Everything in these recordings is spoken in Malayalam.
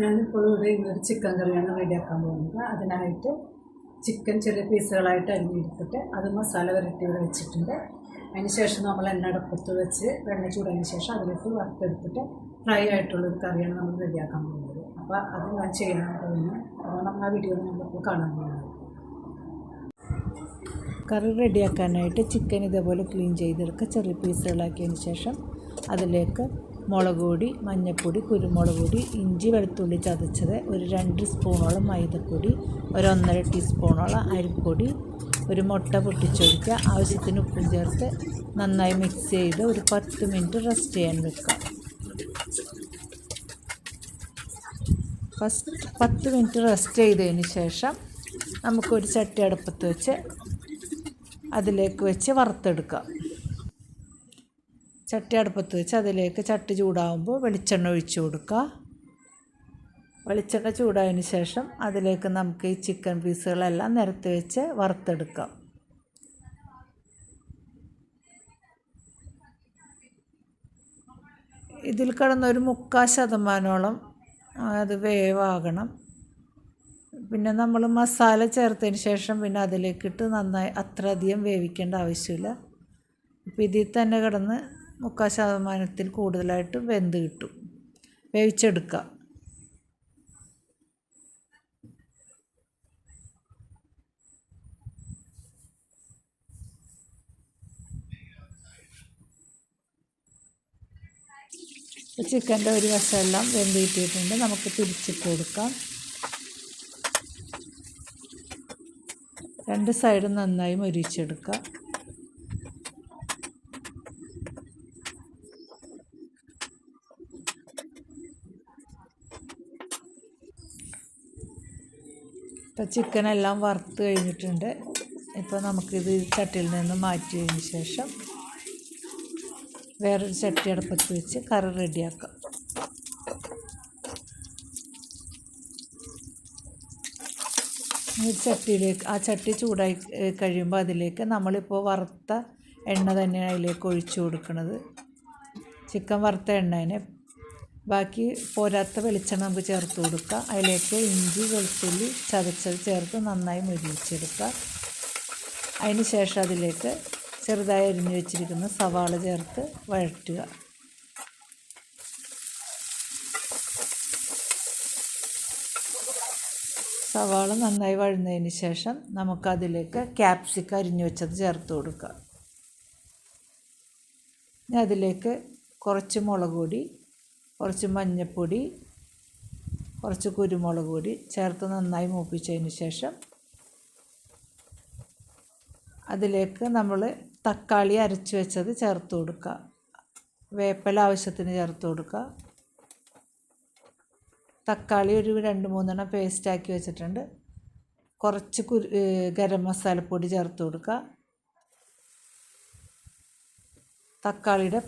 ഞാനിപ്പോൾ ഇവിടെ ഇന്നൊരു ചിക്കൻ കറിയാണ് റെഡിയാക്കാൻ പോകുന്നത്. അതിനായിട്ട് ചിക്കൻ ചെറിയ പീസുകളായിട്ട് അരിഞ്ഞെടുത്തിട്ട് അത് മസാല വരട്ടി ഇവിടെ വെച്ചിട്ടുണ്ട്. അതിന് ശേഷം നമ്മൾ എണ്ണ അടുപ്പത്ത് വെച്ച് വെണ്ണ ചൂടതിന് ശേഷം അതിലേക്ക് വറുത്തെടുത്തിട്ട് ഫ്രൈ ആയിട്ടുള്ളൊരു കറിയാണ് നമ്മൾ റെഡിയാക്കാൻ പോകുന്നത്. അപ്പോൾ അത് ഞാൻ ചെയ്യാൻ പോകുന്നു അപ്പോൾ നമ്മൾ ആ വീഡിയോ നമ്മളിപ്പോൾ കാണാൻ പോകുന്നത്. കറി റെഡിയാക്കാനായിട്ട് ചിക്കൻ ഇതേപോലെ ക്ലീൻ ചെയ്തെടുക്കുക. ചെറിയ പീസുകളാക്കിയതിന് ശേഷം അതിലേക്ക് മുളക് പൊടി മഞ്ഞൾപ്പൊടി കുരുമുളക് പൊടി ഇഞ്ചി വെളുത്തുള്ളി ചതച്ചത് ഒരു രണ്ട് സ്പൂണോളം മൈദപ്പൊടി ഒരു ഒന്നര ടീസ്പൂണോളം അരിപ്പൊടി ഒരു മുട്ട പൊട്ടിച്ചൊഴിക്കുക. ആവശ്യത്തിന് ഉപ്പും ചേർത്ത് നന്നായി മിക്സ് ചെയ്ത് ഒരു പത്ത് മിനിറ്റ് റെസ്റ്റ് ചെയ്യാൻ വെക്കുക. ഫസ്റ്റ് പത്ത് മിനിറ്റ് റെസ്റ്റ് ചെയ്തതിന് ശേഷം നമുക്കൊരു ചട്ടി അടുപ്പത്ത് വെച്ച് അതിലേക്ക് വെച്ച് വറുത്തെടുക്കാം. ചട്ടി അടുപ്പത്ത് വെച്ച് അതിലേക്ക് ചട്ടി ചൂടാകുമ്പോൾ വെളിച്ചെണ്ണ ഒഴിച്ചു കൊടുക്കുക. വെളിച്ചെണ്ണ ചൂടായതിന് ശേഷം അതിലേക്ക് നമുക്ക് ഈ ചിക്കൻ പീസുകളെല്ലാം നിരത്തി വെച്ച് വറുത്തെടുക്കാം. ഇതിൽ കിടന്നൊരു മുക്കാൽ ശതമാനോളം അത് വേവാകണം. പിന്നെ നമ്മൾ മസാല ചേർത്തതിന് ശേഷം പിന്നെ അതിലേക്കിട്ട് നന്നായി അത്രയധികം വേവിക്കേണ്ട ആവശ്യമില്ല. ഇപ്പം ഇതിൽ തന്നെ കിടന്ന് മുക്കാൽ ശതമാനത്തിൽ കൂടുതലായിട്ട് വെന്ത് കിട്ടും. വേവിച്ചെടുക്കുക. ചിക്കന്റെ ഒരു വശമെല്ലാം വെന്ത് കിട്ടിയിട്ടുണ്ട്. നമുക്ക് തിരിച്ചിട്ട് കൊടുക്കാം. രണ്ട് സൈഡും നന്നായി മൊരിച്ചെടുക്കുക. ഇപ്പോൾ ചിക്കനെല്ലാം വറുത്ത് കഴിഞ്ഞിട്ടുണ്ട്. ഇപ്പോൾ നമുക്കിത് ചട്ടിയിൽ നിന്ന് മാറ്റിയതിന് ശേഷം വേറൊരു ചട്ടി അടുപ്പത്ത് വെച്ച് കറി റെഡിയാക്കാം. ഈ ചട്ടിയിലേക്ക് ആ ചട്ടി ചൂടായി കഴിയുമ്പോൾ അതിലേക്ക് നമ്മളിപ്പോൾ വറുത്ത എണ്ണ തന്നെയാണ് അതിലേക്ക് ഒഴിച്ചു കൊടുക്കുന്നത് ചിക്കൻ വറുത്ത എണ്ണേനെ ബാക്കി പോരാത്ത വെളിച്ചെണ്ണ നമുക്ക് ചേർത്ത് കൊടുക്കുക അതിലേക്ക് ഇഞ്ചി വെളുത്തുള്ളി ചതച്ചത് ചേർത്ത് നന്നായി മുരിച്ചെടുക്കുക അതിന് ശേഷം അതിലേക്ക് ചെറുതായി അരിഞ്ഞു വെച്ചിരിക്കുന്ന സവാള ചേർത്ത് വഴറ്റുക. സവാള നന്നായി വഴുന്നതിന് ശേഷം നമുക്കതിലേക്ക് ക്യാപ്സിക്ക അരിഞ്ഞു വെച്ചത് ചേർത്ത് കൊടുക്കുക ഇനി അതിലേക്ക് കുറച്ച് മുളക് പൊടി കുറച്ച് മഞ്ഞൾപ്പൊടി കുറച്ച് കുരുമുളക് പൊടി ചേർത്ത് നന്നായി മൂപ്പിച്ചതിന് ശേഷം അതിലേക്ക് നമ്മൾ തക്കാളി അരച്ച് വെച്ചത് ചേർത്ത് കൊടുക്കുക. വേപ്പല ആവശ്യത്തിന് ചേർത്ത് കൊടുക്കുക. തക്കാളി ഒരു രണ്ട് മൂന്നെണ്ണം പേസ്റ്റാക്കി വെച്ചിട്ടുണ്ട്. കുറച്ച് കുരു ഗരം മസാലപ്പൊടി ചേർത്ത് കൊടുക്കുക. തക്കാളിയുടെ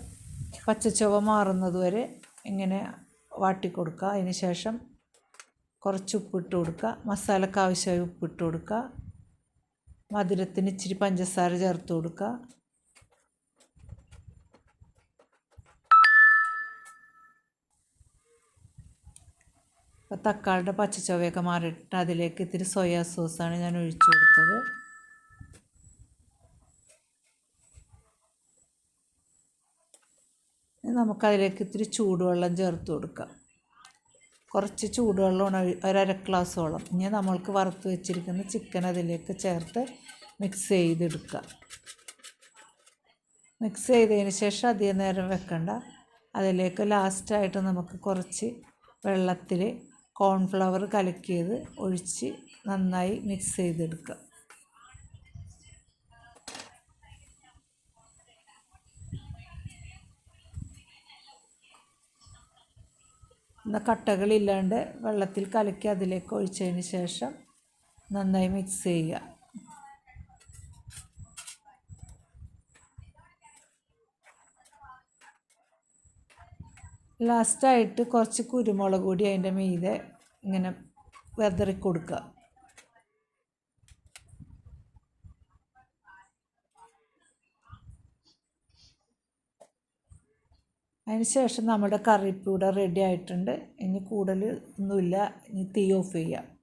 പച്ചച്ചുവ മാറുന്നത് വരെ ഇങ്ങനെ വാട്ടിക്കൊടുക്കുക. അതിന് ശേഷം കുറച്ച് ഉപ്പിട്ട് കൊടുക്കുക. മസാലക്ക് ആവശ്യമായി ഉപ്പിട്ട് കൊടുക്കുക. മധുരത്തിന് ഇച്ചിരി പഞ്ചസാര ചേർത്ത് കൊടുക്കുക. അപ്പോൾ തക്കാളിയുടെ പച്ചച്ചുവയൊക്കെ മാറിയിട്ട് അതിലേക്ക് ഇത്തിരി സോയാ സോസാണ് ഞാൻ ഒഴിച്ചു കൊടുത്തത്. നമുക്കതിലേക്ക് ഇത്തിരി ചൂടുവെള്ളം ചേർത്ത് കൊടുക്കാം. കുറച്ച് ചൂടുവെള്ളമാണ് ഒരര ഗ്ലാസ്സോളം ഇനി നമ്മൾക്ക് വറുത്ത് വെച്ചിരിക്കുന്ന ചിക്കൻ അതിലേക്ക് ചേർത്ത് മിക്സ് ചെയ്തെടുക്കുക മിക്സ് ചെയ്തതിന് ശേഷം അധികം നേരം വെക്കണ്ട. അതിലേക്ക് ലാസ്റ്റായിട്ട് നമുക്ക് കുറച്ച് വെള്ളത്തിൽ കോൺഫ്ലവർ കലക്കിയത് ഒഴിച്ച് നന്നായി മിക്സ് ചെയ്തെടുക്കുക എന്നാൽ കട്ടകളില്ലാണ്ട് വെള്ളത്തിൽ കലക്കി അതിലേക്ക് ഒഴിച്ചതിന് ശേഷം നന്നായി മിക്സ് ചെയ്യുക. ലാസ്റ്റായിട്ട് കുറച്ച് കുരുമുളക് കൂടി അതിന്റെ മീതെ ഇങ്ങനെ വെതറി കൊടുക്കുക അതിന് ശേഷം നമ്മുടെ കറി റെഡി ആയിട്ടുണ്ട്. ഇനി കൂടുതൽ ഒന്നുമില്ല. ഇനി തീ ഓഫ് ചെയ്യാം.